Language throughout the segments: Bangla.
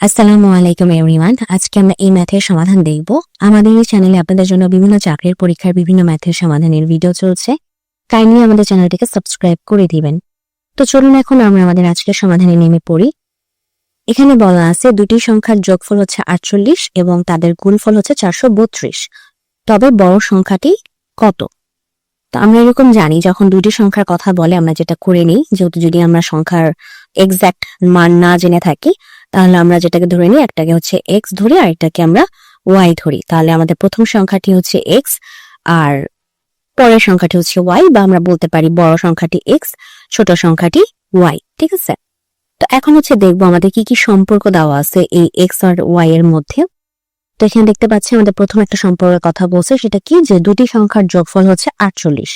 আসসালামু আলাইকুম এভরিওয়ান আজকে আমরা এই ম্যাথের সমাধান দেখব। আমাদের এই চ্যানেলে আপনাদের জন্য বিভিন্ন চাকরির পরীক্ষার বিভিন্ন ম্যাথের সমাধানের ভিডিও চলছে। কাইন্ডলি আমাদের চ্যানেলটিকে সাবস্ক্রাইব করে দিবেন। তো চলুন এখন আমরা আমাদের আজকের সমাধানে নেমে পড়ি। এখানে বলা আছে দুটি সংখ্যার যোগফল হচ্ছে আটচল্লিশ এবং তাদের গুণফল হচ্ছে চারশো বত্রিশ। তবে বড় সংখ্যাটি কত? তো আমরা এরকম জানি, যখন দুটি সংখ্যার কথা বলে আমরা যেটা করে নিই, যেহেতু যদি আমরা সংখ্যার এক্সাক্ট মান না জেনে থাকি তাহলে আমরা যেটাকে ধরে নিই, একটাকে হচ্ছে এক্স ধরি আর একটাকে আমরা ওয়াই ধরি। তাহলে আমাদের প্রথম সংখ্যাটি হচ্ছে এক্স আর পরের সংখ্যাটি হচ্ছে ওয়াই বা আমরা বলতে পারি বড় সংখ্যাটি এক্স ছোট সংখ্যাটি ওয়াই ঠিক আছে? তো এখন হচ্ছে দেখব আমাদের কি কি সম্পর্ক দেওয়া আছে এই এক্স আর ওয়াই এর মধ্যে। তো এখানে দেখতে পাচ্ছি আমাদের প্রথম একটা সম্পর্কের কথা বলছে, সেটা কি? যে দুটি সংখ্যার যোগফল হচ্ছে আটচল্লিশ।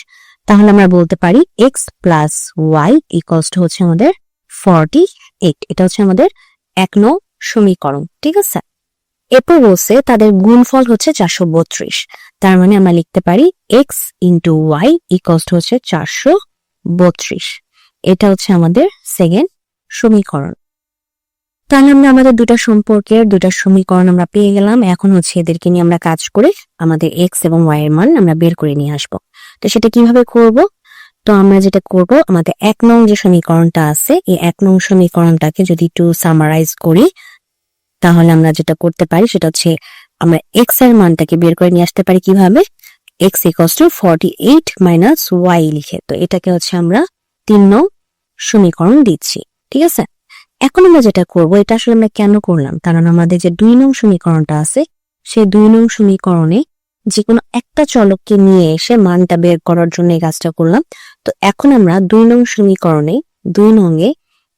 তাহলে আমরা বলতে পারি x plus y equals to হচ্ছে আমাদের ফর্টি এইট এটা হচ্ছে আমাদের এক নং সমীকরণ, ঠিক আছে? এরপর বলছে তাদের গুণফল হচ্ছে চারশো বত্রিশ। তার মানে আমরা লিখতে পারি এক্স ইন্টু ওয়াই ইকস্ট হচ্ছে চারশো বত্রিশ। এটা হচ্ছে আমাদের সেকেন্ড সমীকরণ। তাহলে আমরা আমাদের দুটা সম্পর্কের দুটা সমীকরণ আমরা পেয়ে গেলাম। এখন হচ্ছে এদেরকে নিয়ে আমরা কাজ করে আমাদের এক্স এবং ওয়াই এর মান আমরা বের করে নিয়ে আসব। তো সেটা কীভাবে করব? তো আমরা যেটা করব, আমাদের এক নং যে সমীকরণটা আছে, এই এক নং সমীকরণটাকে যদি একটু সামারাইজ করি, তাহলে আমরা যেটা করতে পারি সেটা হচ্ছে আমরা এক্সের মানটাকে বের করে নিয়ে আসতে পারি কীভাবে? X equals to forty eight minus y লিখে। তো এটাকে হচ্ছে আমরা তিন নং সমীকরণ দিচ্ছি, ঠিক আছে? এখন আমরা যেটা করব, এটা আসলে আমরা কেন করলাম? কারণ আমাদের যে দুই নং সমীকরণটা আছে, সেই দুই নং সমীকরণে যে কোনো একটা চলককে নিয়ে এসে মানটা বের করার জন্য এই কাজটা করলাম। তো এখন আমরা দুই নং সমীকরণে, দুই নঙ্গে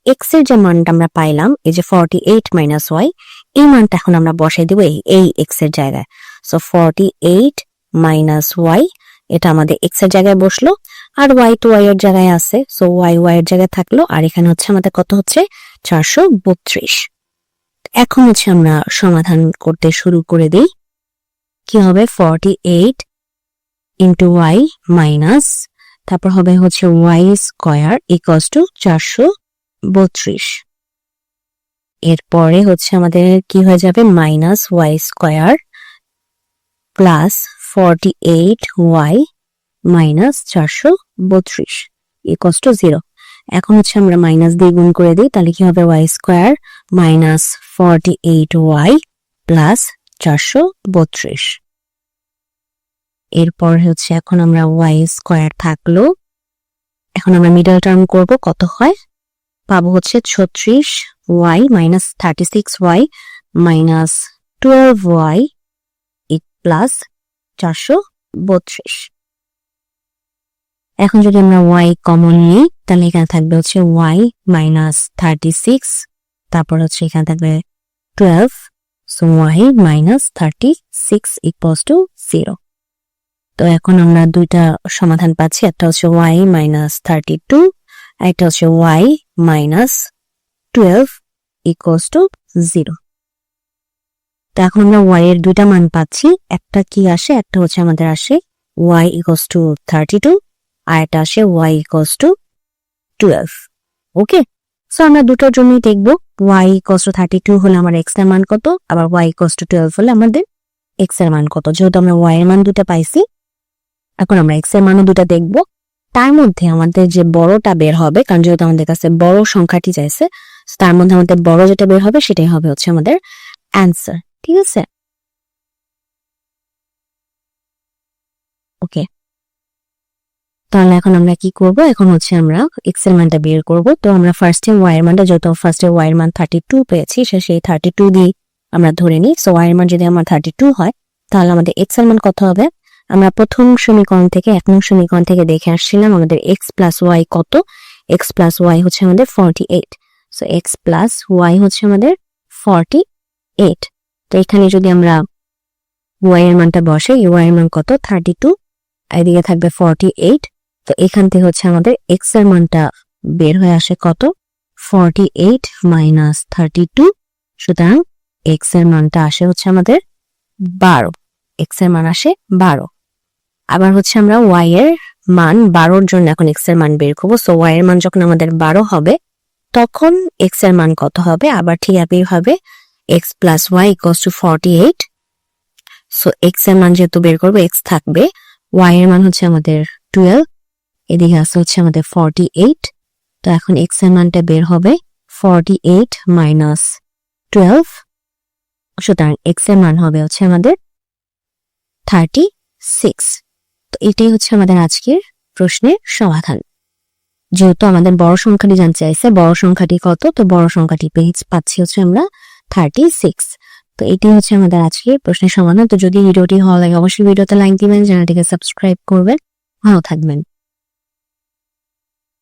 এক্সের যে মানটা আমরা পাইলাম, এই যে ফর্টি এইট মাইনাস ওয়াই এই মানটা এখন আমরা বসাই দিব এই এই এক্সের জায়গায়। So forty eight minus y এটা আমাদের এক্সের জায়গায় বসল, আর ওয়াই টু ওয়াই এর জায়গায় আছে। সো ওয়াই ওয়াই এর জায়গায় থাকল, আর এখানে হচ্ছে আমাদের কত হচ্ছে? চারশো বত্রিশ। এখন হচ্ছে আমরা সমাধান করতে শুরু করে দিই। কি হবে? Forty eight into y minus তারপর হবে হচ্ছে ওয়াই স্কোয়ার ইকস টু চারশো বত্রিশ। এরপরে হচ্ছে আমাদের কি হয়ে যাবে? Minus y square plus forty eight y minus চারশো বত্রিশ ইকস টু জিরো এখন হচ্ছে আমরা মাইনাস দিয়ে গুণ করে দিই, তাহলে কি হবে? Y square minus forty eight y plus চারশো বত্রিশ। এরপর হচ্ছে এখন আমরা ওয়াই স্কোয়ার থাকল। এখন আমরা মিডল টার্ম করব, কত হয়? পাবো হচ্ছে ছত্রিশ y minus thirty six y minus twelve y plus চারশো বত্রিশ। এখন যদি আমরা ওয়াই কমন নিই, তাহলে এখানে থাকবে হচ্ছে ওয়াই মাইনাস থার্টি সিক্স, তারপর হচ্ছে এখানে থাকবে twelve so y minus thirty six equals to zero তো এখন আমরা দুইটা সমাধান পাচ্ছি, একটা হচ্ছে ওয়াই মাইনাস থার্টি টু, একটা হচ্ছে y minus twelve equals to zero তো এখন আমরা ওয়াই এর দুইটা মান পাচ্ছি, একটা কি আসে, একটা হচ্ছে আমাদের আসে y equals to thirty two, আর একটা আসে y equals to twelve. Okay? So আমরা দুটোর জন্যই দেখব। ওয়াই ইকুয়ালস থার্টি টু হলে আমার এক্সের মান কত? আবার ওয়াই ইকুয়ালস টু টুয়েলভ হলে আমাদের এক্সের মান কত? যেহেতু আমরা ওয়াই এর মান দুটো পাইছি, এখন আমরা এক্সের মানও দুটো দেখব। তার মধ্যে আমাদের যে বড়টা বের হবে, কারণ যেহেতু আমাদের কাছে বড় সংখ্যাটি চাইছে তার মধ্যে আমাদের বড় যেটা বের হবে, সেটাই হবে হচ্ছে আমাদের অ্যান্সার ঠিক আছে? ওকে তাহলে এখন আমরা কি করব? এখন হচ্ছে আমরা এক্সের মানটা বের করব। তো আমরা ফার্স্টে ওয়াই মানটা, যত ফার্স্টে ওয়াই এর মান থার্টি টু পেয়েছি, সে সেই থার্টি টু দিয়ে আমরা ধরে নিই। সো ওয়াই মান যদি আমার থার্টি টু হয়, তাহলে আমাদের এক্সের মান কত হবে? আমরা প্রথম সমীকরণ থেকে, এক নং সমীকরণ থেকে দেখে আসছিলাম আমাদের এক্স প্লাস ওয়াই কত? এক্স প্লাস ওয়াই হচ্ছে আমাদের forty eight so x plus y হচ্ছে আমাদের ফর্টি এইট তো এখানে যদি আমরা ওয়াই এর মানটা বসে ওয়াই মান কত? থার্টি টু এদিকে থাকবে ফর্টি এইট তো এখান থেকে হচ্ছে আমাদের এক্সের মানটা বের হয়ে আসে কত? Forty eight minus thirty two সুতরাং এক্সের মানটা আসে হচ্ছে আমাদের বারো। এক্সের মান আসে বারো। আবার হচ্ছে আমরা ওয়াই এর মান বারোর জন্য এখন এক্সের মান বের করব। সো ওয়াই এর মান যখন আমাদের বারো হবে, তখন এক্সের মান কত হবে? আবার ঠিক একইভাবে x plus y equals to forty eight so এক্সের মান যেহেতু বের করব এক্স থাকবে ওয়াই এর মান হচ্ছে আমাদের টুয়েলভ এদিকে আছে হচ্ছে আমাদের ফর্টি এইট তো এখন এক্সের মানটা বের হবে ফর্টি এইট মাইনাস টুয়েলভ সুতরাং এক্সের মান হবে হচ্ছে আমাদের থার্টি সিক্স তো এটাই হচ্ছে আমাদের আজকের প্রশ্নের সমাধান। যেহেতু আমাদের বড় সংখ্যাটি জানতে চাইছে, বড় সংখ্যাটি কত? তো বড় সংখ্যাটি পেয়ে পাচ্ছি হচ্ছে আমরা থার্টি সিক্স তো এটি হচ্ছে আমাদের আজকে প্রশ্নের সমাধান। তো যদি ভিডিওটি ভালো লাগে, অবশ্যই ভিডিওতে লাইক দিবেন, চ্যানেলটিকে সাবস্ক্রাইব করবেন। ভালো থাকবেন।